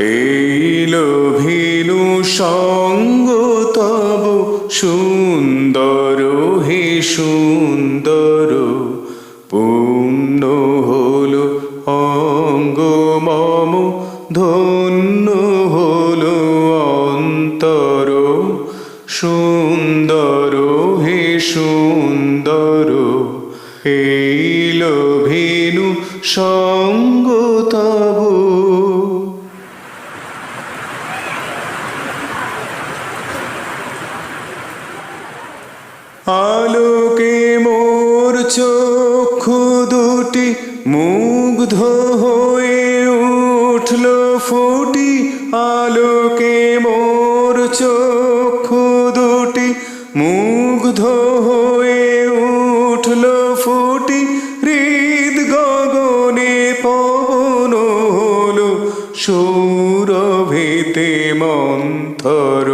এই ভিনু সঙ্গ তব সুন্দর হে সুন্দর, পূর্ণ হল অঙ্গ মম, ধন্য হল অন্তর, সুন্দর হে সুন্দর, এই ভিনু সঙ্গ তব আলোকে মোর চক্ষু দুটি মুগ্ধ হয়ে উঠল, ফুটি আলোকে মোর চক্ষু দুটি মুগ্ধ হয়ে উঠল, ফুটি হৃদ গগনে পবন হলো, সৌরভেতে মন্থর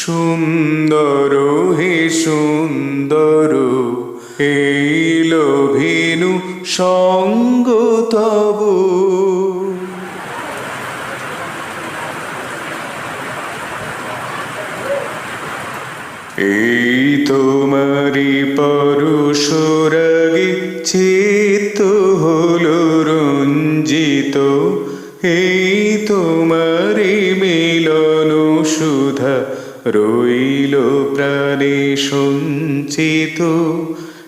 সুন্দর সুন্দর, এই ভিনু সঙ্গ তব। এই তোমারি পরশুরাগে চিত্ত হলো রঞ্জিত, এই তোমারি মিলন সুধা রইল প্রাণে সঞ্চিত,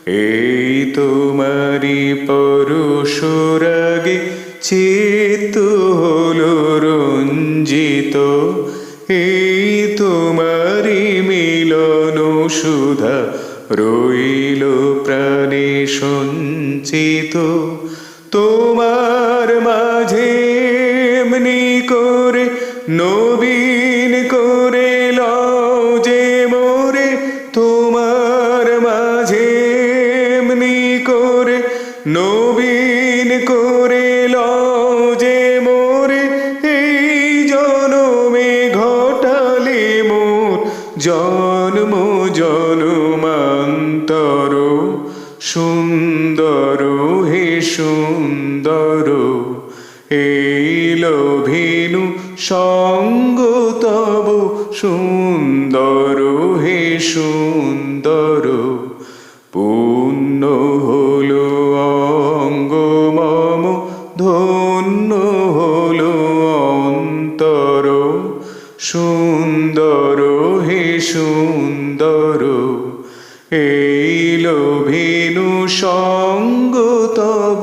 এই তোমারি পরশুরাগে চিত্ত হলো রঞ্জিত, এই তোমারি মিলন সুধা রইল প্রাণে সঞ্চিত। তোমার মাঝে এমনি করে নবীন করে মোরে মোর। জন্ম জনমান্তর সুন্দর হে সুন্দর। এই ভিনু সঙ্গ সুন্দর হে সুন্দর। ধন্য হলো অন্তর সুন্দর হে সুন্দর। এই ভিনু সঙ্গ তব